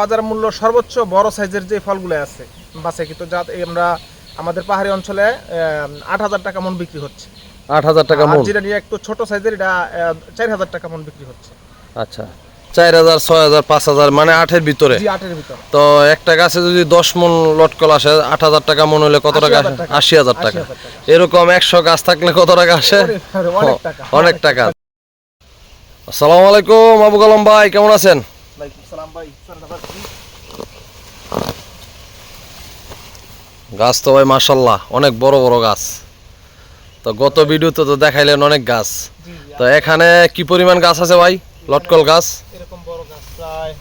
বাজার মূল্য সর্বোচ্চ বড় সাইজের যে ফলগুলো আছে কিন্তু যা আমরা আমাদের পাহাড়ি অঞ্চলে আট হাজার টাকা মন বিক্রি হচ্ছে। আট হাজার টাকা মন? যেটা নিয়ে একটু ছোট সাইজের এটা চার হাজার টাকা মন বিক্রি হচ্ছে। আচ্ছা চার হাজার ছয় হাজার পাঁচ হাজার মানে আটের ভিতরে? তো একটা গাছে যদি দশ মন লটকল আসে আট হাজার টাকা মন হলে কত টাকা আসে? আশি হাজার টাকা। এরকম একশো গাছ থাকলে কত টাকা আসে? অনেক টাকা। আসসালামু আলাইকুম আবু কালাম ভাই কেমন আছেন? ওয়ালাইকুম সালাম ভাই? গাছ তো ভাই মাসাল্লাহ অনেক বড় বড় গাছ। তো গত ভিডিওতে তো দেখাইলেন অনেক গাছ। তো এখানে কি পরিমাণ গাছ আছে ভাই? লটকল গাছ? এরকম বড় গাছ প্রায়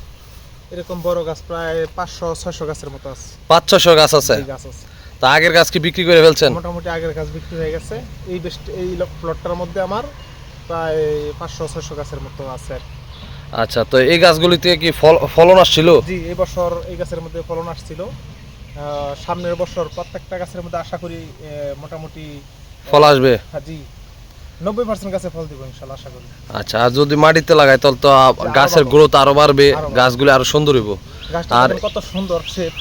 এরকম বড় গাছ প্রায় পাঁচশো ছয়শো গাছের মতো আছে। পাঁচ ছশো গাছ আছে? তা আগের গাছ কি বিক্রি করে ফেলছেন? মোটামুটি আগের গাছ বিক্রি হয়ে গেছে। এই বেশ এই প্লটটার মধ্যে আমার প্রায় পাঁচশো ছয়শো গাছের মতো আছে আর। আচ্ছা তো এই গাছগুলিতে কি ফল ফলন আসছিল? জি এই বছর এই গাছের মধ্যে ফলন আসছিল। সামনের বছর প্রত্যেকটা গাছের মধ্যে আশা করি মোটামুটি ফল আসবে? হ্যাঁ, জি। নব্বই পার্সেন্ট গাছে ফল দিব ইনশাল্লাহ আশা করি। আচ্ছা আর যদি মাটিতে লাগায় তাহলে তো গাছের। গ্রোথ আরও বাড়বে গাছগুলি আরও সুন্দর হইব। আর- কত সুন্দর শেপ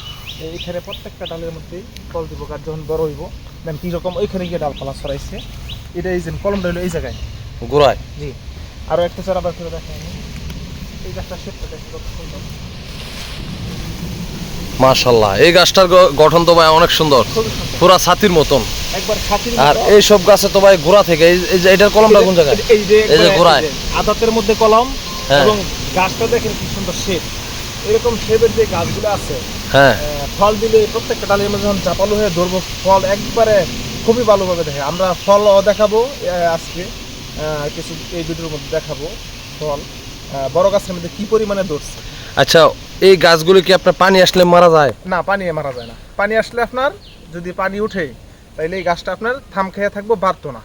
এইখানে প্রত্যেকটা ডালের মধ্যেই ফল দিব গাছ যখন বড় হইব দেন কীরকম ওইখানে গিয়ে ডালপালা ছড়াইছে। এটা এই যে কলমটা হলো এই জায়গায়। গোড়ায়? জি। আরও একটা চারা বার করে দেখেন এই গাছটা শেপটা দেখেন কত সুন্দর। মাশাল্লাহ এই গাছটার গঠন তো ভাই অনেক সুন্দর। পুরা ছাতির মতন। আর এই সব গাছে তো ভাই গোড়া থেকে এই যে এটার কলমটা কোন জায়গায়? এই যে এই যে গোড়ায়। আদাতের মধ্যে কলম হ্যাঁ। এবং গাছটা দেখেন কি সুন্দর শেপ। এরকম শেপের যে গাছগুলো আছে হ্যাঁ। ফল দিলে প্রত্যেকটা ডালের মধ্যে যখন চাপালো হয়ে ধরবো ফল একবারে খুবই ভালোভাবে দেখে। আমরা ফল দেখাবো আজকে কিছু এই ভিডিওর মধ্যে দেখাবো ফল। বড় গাছের মধ্যে কি পরিমাণে ধরছে? আচ্ছা এই গাছগুলি কি আপনার পানি আসলে মারা যায়? না পানি মারা যায় না। পানি আসলে আপনার যদি পানি উঠে তাইলে এই গাছটা আপনার থাম খেয়ে থাকব বাড়তো না।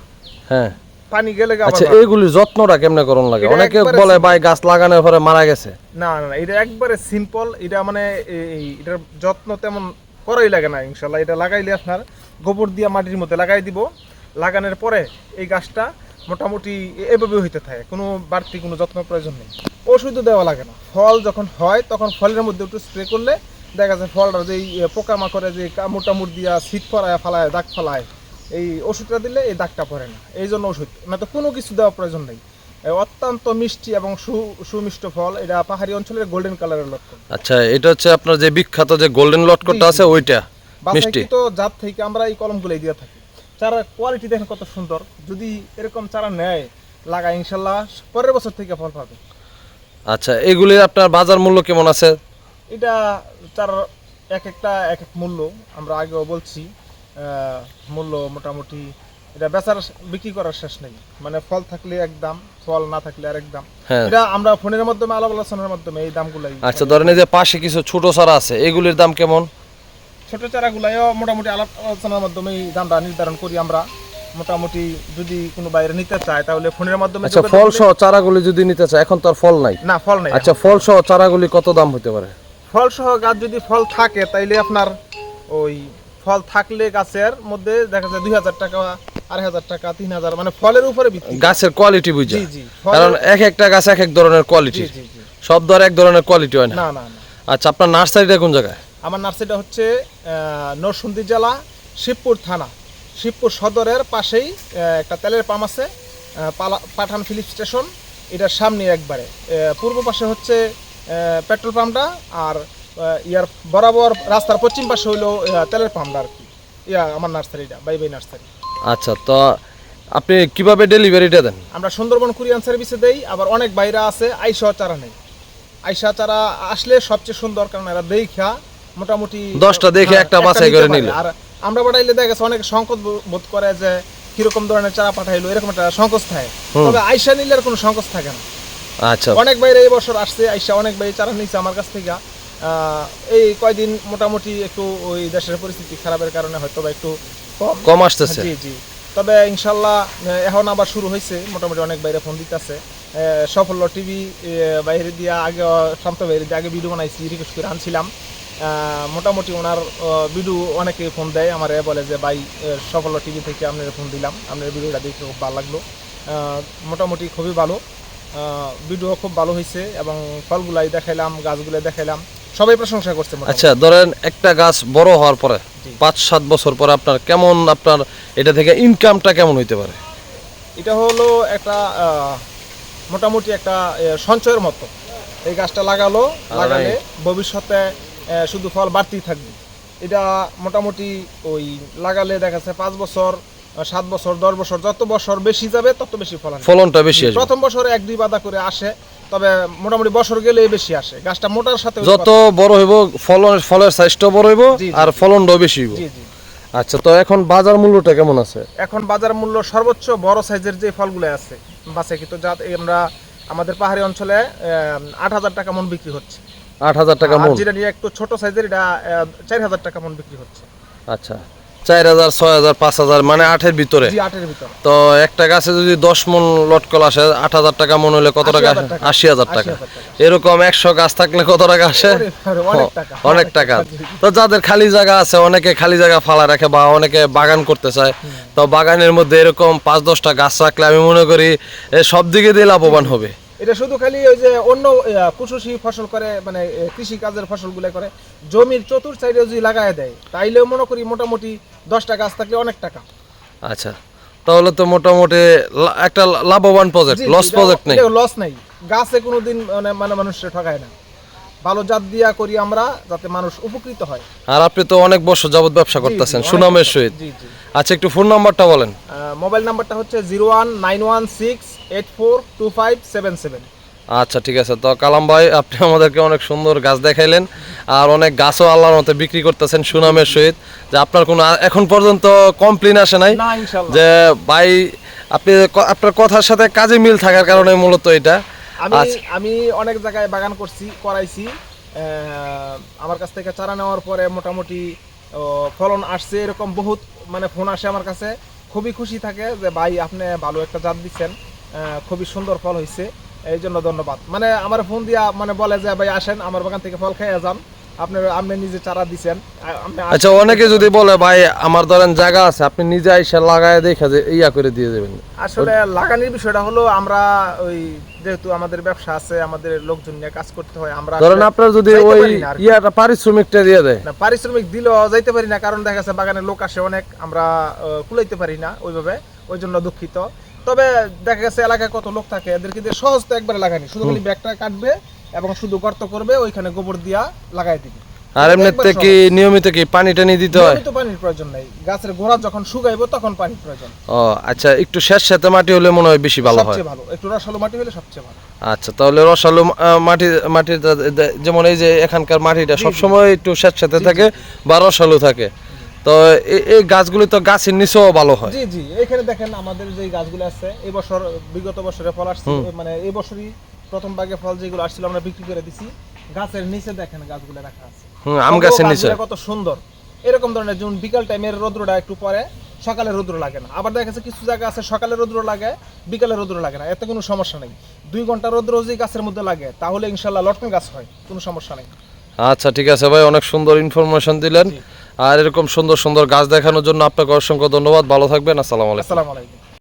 হ্যাঁ। পানি গেলে আচ্ছা। এইগুলির যত্নটা কেমনে করণ লাগে? অনেকে বলে ভাই গাছ লাগানোর পরে মারা গেছে। না না এটা একবারে সিম্পল এটা মানে এটার যত্ন তেমন করাই লাগে না ইনশাল্লাহ। এটা লাগাইলে আপনার গোবর দিয়ে মাটির মধ্যে লাগাই দিব। লাগানোর পরে এই গাছটা মোটামুটি এভাবে হইতে থাকে। কোনো বাড়তি কোনো যত্ন প্রয়োজন নেই। ওষুধও দেওয়া লাগে না। ফল যখন হয় তখন ফলের মধ্যে একটু স্প্রে করলে দেখা যায় ফলটা যে পোকামাকড়ে যে কামড় দিয়া শীত ফলায় ফালায় দাগ ফালায় এই ওষুধটা দিলে এই দাগটা পড়ে না। এই জন্য ওষুধ। না তো কোনো কিছু দেওয়ার প্রয়োজন নেই। অত্যন্ত মিষ্টি এবং সু সুমিষ্ট ফল। এটা পাহাড়ি অঞ্চলের গোল্ডেন কালারের লক্ষণ আচ্ছা এটা হচ্ছে আপনার যে বিখ্যাত যে গোল্ডেন লটকনটা আছে ওইটা। মিষ্টি। তো জাত থেকে আমরা এই কলমগুলোই দিয়ে থাকি। চারার কোয়ালিটি দেখেন কত সুন্দর। যদি এরকম চারা নেয় লাগায় ইনশাল্লাহ পরের বছর থেকে ফল পাবে। আচ্ছা এগুলি আপনার বাজার মূল্য কেমন আছে? এটা চারার এক একটা এক এক মূল্য আমরা আগেও বলছি মূল্য মোটামুটি এটা বেচার বিক্রি করার শেষ নেই। মানে ফল থাকলে এক দাম ফল না থাকলে আরেক দাম। হ্যাঁ। এটা আমরা ফোনের মাধ্যমে আলাপ আলোচনার মাধ্যমে এই দামগুলাই আচ্ছা ধরেন এই যে পাশে কিছু ছোট চারা আছে এগুলির দাম কেমন? ছোট চারাগুলাইও মোটামুটি আলাপ আলোচনার মাধ্যমে দামটা নির্ধারণ করি আমরা। মোটামুটি যদি কোনো বাইরে নিতে চায় তাহলে ফোনের মাধ্যমে আচ্ছা ফল সহ চারাগুলি যদি নিতে চায় এখন তো আর ফল নাই। না ফল নেই। আচ্ছা ফল সহ চারাগুলি কত দাম হতে পারে? ফল সহ গাছ যদি ফল থাকে তাইলে আপনার ওই ফল থাকলে গাছের মধ্যে দেখা যায় দুই হাজার টাকা আড়াই হাজার টাকা তিন হাজার মানে ফলের উপরে ভিত্তি। গাছের কোয়ালিটি বুঝে। কারণ এক একটা গাছ এক এক ধরনের কোয়ালিটি সব ধর এক ধরনের কোয়ালিটি হয় না। না না না। আচ্ছা আপনার নার্সারিটা কোন জায়গায়? আমার নার্সারিটা হচ্ছে নরসুন্দি জেলা শিবপুর থানা। শিবপুর সদরের পাশেই একটা তেলের পাম্প আছে পালা- পাঠান ফিলিপ স্টেশন। এটার সামনে একবারে। পূর্ব পাশে হচ্ছে পেট্রোল পাম্পটা আর ইয়ার বরাবর রাস্তার পশ্চিম পাশে হইল তেলের পাম্পটা আর কি। ইয়া আমার নার্সারিটা বাই বাই নার্সারি। আচ্ছা তো আপনি কীভাবে ডেলিভারিটা দেন? আমরা সুন্দরবন কুরিয়ান সার্ভিসে দেই আবার অনেক বাইরা আছে আইসা চারা নেই। আইসা চারা আসলে সবচেয়ে সুন্দর কারণ এরা দেখা মোটামুটি দশটা দেখে হ্যাঁ, একটা বাছাই করে নিল। আর আমরা পাঠাইলে দেখা গেছে অনেক সংকট বোধ করে যে কীরকম ধরনের চারা পাঠাইলো এরকম একটা সংকোচ থাকে। তবে আইসা নিলে আর কোনো সংকোচ থাকে না। আচ্ছা। অনেক বাইরে এই বছর আসছে আইসা অনেক বাইরে চারা নিচ্ছে আমার কাছ থেকে। এই কয়দিন মোটামুটি একটু ওই দেশের পরিস্থিতি খারাপের কারণে হয়তো বা একটু কম। আসতেছে। জি জি। তবে ইনশাল্লাহ এখন আবার শুরু হয়েছে মোটামুটি অনেক বাইরে ফোন দিতেছে। সাফল্য টিভি বাইরে দিয়ে আগে শান্ত বাইরে দিয়ে আগে ভিডিও বানাইছি রিকোয়েস্ট করে আনছিলাম। মোটামুটি ওনার ভিডিও অনেকে ফোন দেয় আমার বলে যে ভাই আহ, সাফল্য টিভি থেকে আপনার ফোন দিলাম আপনার ভিডিওটা দেখে খুব ভালো লাগল। মোটামুটি খুবই ভালো। ভিডিও খুব ভালো হয়েছে এবং ফলগুলাই দেখাইলাম গাছগুলো দেখাইলাম সবাই প্রশংসা করছে আচ্ছা ধরেন একটা গাছ বড় হওয়ার পরে পাঁচ সাত বছর পরে আপনার কেমন আপনার এটা থেকে ইনকামটা কেমন হইতে পারে? এটা হলো একটা মোটামুটি একটা সঞ্চয়ের মতো। এই গাছটা লাগালো লাগালে ভবিষ্যতে শুধু ফল বাড়তেই থাকবে। এটা মোটামুটি ওই লাগালে দেখা যাচ্ছে পাঁচ বছর সাত বছর দশ বছর যত বছর বেশি যাবে তত বেশি ফলন ফলনটা বেশি আসবে। প্রথম বছরে এক দুই বাদা করে আসে তবে মোটামুটি বছর গেলেই বেশি আসে। গাছটা মোটার সাথে যত বড় হইব ফলন ফলের সাইজটাও বড় হইব। আর ফলনটাও বেশি হইব। আচ্ছা তো এখন বাজার মূল্যটা কেমন আছে? এখন বাজার মূল্য সর্বোচ্চ বড় সাইজের যে ফলগুলো আছে বাসে কিন্তু যা আমরা আমাদের পাহাড়ি অঞ্চলে আট হাজার টাকা মন বিক্রি হচ্ছে। আট হাজার টাকা মূল যেটা নিয়ে একটু ছোট সাইজের এটা চার হাজার টাকা মন বিক্রি হচ্ছে। আচ্ছা। চার হাজার ছয় হাজার পাঁচ হাজার মানে আটের ভিতরে? জি আটের ভিতরে। তো একটা গাছে যদি দশ মন লটকল আসে আট হাজার টাকা মন হলে কত টাকা আসে? আশি হাজার টাকা। 80,000 টাকা। এরকম একশো গাছ থাকলে কত টাকা আসে? অনেক টাকা অনেক টাকা। তো যাদের খালি জায়গা আছে অনেকে খালি জায়গা ফালা রাখে বা অনেকে বাগান করতে চায় তো বাগানের মধ্যে এরকম পাঁচ দশটা গাছ রাখলে আমি মনে করি সব দিকে দিয়ে লাভবান হবে। এটা শুধু খালি ওই যে অন্য কুশি ফসল করে মানে কৃষি কাজের ফসলগুলো করে জমির চতুর সাইডে যদি লাগায় দেয় তাইলেও মনে করি মোটামুটি দশটা গাছ থাকলে অনেক টাকা। আচ্ছা তাহলে তো মোটামুটি একটা লাভবান প্রজেক্ট লস প্রজেক্ট নেই। লস নেই। গাছে কোনোদিন মানে মানে মানুষের ঠকায় না। ভালো জাত দিয়া করি আমরা যাতে মানুষ উপকৃত হয়। আর আপনি তো অনেক বছর যাবত ব্যবসা করতেছেন সুনামের সহিত। আচ্ছা একটু ফোন নাম্বারটা বলেন। মোবাইল নাম্বারটা হচ্ছে zero one nine one six eight four two five seven seven. আচ্ছা ঠিক আছে। তো কালাম ভাই আপনি আমাদেরকে অনেক সুন্দর গাছ দেখাইলেন আর অনেক গাছও আল্লাহর মতো বিক্রি করতেছেন সুনামের সহিত। যে আপনার কোনো এখন পর্যন্ত কমপ্লেন আসে নাই যে ভাই আপনি আপনার কথার সাথে কাজে মিল থাকার কারণে মূলত এটা। আমি আচ্ছা। আমি অনেক জায়গায় বাগান করছি করাইছি। আমার কাছ থেকে চারা নেওয়ার পরে মোটামুটি ফলন আসছে এরকম বহুত মানে ফোন আসে আমার কাছে। খুবই খুশি থাকে যে ভাই আপনি ভালো একটা জাত দিচ্ছেন খুবই সুন্দর ফল হয়েছে এই জন্য ধন্যবাদ। মানে আমার ফোন দিয়া মানে বলে যে ভাই আসেন আমার বাগান থেকে ফল খেয়ে যান। আপনি আপনি নিজে চারা আসেন। আচ্ছা অনেকে যদি বলে ভাই আমার ধরেন জায়গা আছে আপনি নিজে আইসা লাগায় দেখে যে ইয়া করে দিয়ে দেবেন। আসলে লাগানির বিষয়টা হলো আমরা ওই যেহেতু আমাদের ব্যবসা আছে আমাদের লোকজন নিয়ে কাজ করতে হয় আমরা ধরেন আপনারা যদি ওই। ইয়াটা পারিশ্রমিকটা দিয়ে দেয়। না পারিশ্রমিক দিলেও যাইতে পারি না কারণ দেখা যাচ্ছে বাগানের লোক আসে অনেক আমরা কুলাইতে পারি না ওইভাবে ওই জন্য দুঃখিত। তবে দেখা গেছে এলাকায় কত লোক থাকে এদেরকে দিয়ে সহজ তো একবারে লাগানি শুধু খালি ব্যাগটা কাটবে এবং শুধু গর্ত করবে ওইখানে গোবর দিয়া লাগাই দিবে। আর এমনিতে কি নিয়মিত কি পানি টানি দিতে হয়? নিয়মিত পানির প্রয়োজন নাই। গাছের গোড়া যখন শুকাইবো তখন পানির প্রয়োজন। ও আচ্ছা একটু শেষ সাথে মাটি হলে মনে হয় বেশি ভালো হয়। সবচেয়ে ভালো। একটু রসালো মাটি হলে সবচেয়ে ভালো। আচ্ছা তাহলে রসালো মাটি মাটির যেমন এই যে এখানকার মাটিটা সবসময় একটু শেষ সাথে থাকে বা রসালো থাকে। তো এই গাছগুলি তো গাছের নিচেও ভালো হয়। জি জি। এখানে দেখেন আমাদের যে গাছগুলো আছে এই বছর বিগত বছরে ফল আসছে। মানে এই বছরই প্রথম ভাগে ফল যেগুলো আসছিল আমরা বিক্রি করে দিছি। গাছের নিচে দেখেন গাছগুলো রাখা আছে। হুম আম গাছের নিচে। কত সুন্দর। এরকম ধরনের যেমন বিকাল টাইমের রোদ্রটা একটু পরে সকালে রোদ্র লাগে না। আবার দেখা যাচ্ছে কিছু জায়গা আছে সকালে রোদ্র লাগে বিকালে রোদ্র লাগে না। এতে কোনো সমস্যা নেই। দুই ঘণ্টা রোদ্র যদি গাছের মধ্যে লাগে তাহলে ইনশাল্লাহ লটকন গাছ হয় কোনো সমস্যা নেই। আচ্ছা ঠিক আছে ভাই অনেক সুন্দর ইনফরমেশন দিলেন। আর এরকম সুন্দর সুন্দর গাছ দেখানোর জন্য আপনাকে অসংখ্য ধন্যবাদ। ভালো থাকবেন আসসালামু আলাইকুম। আসসালামু আলাইকুম।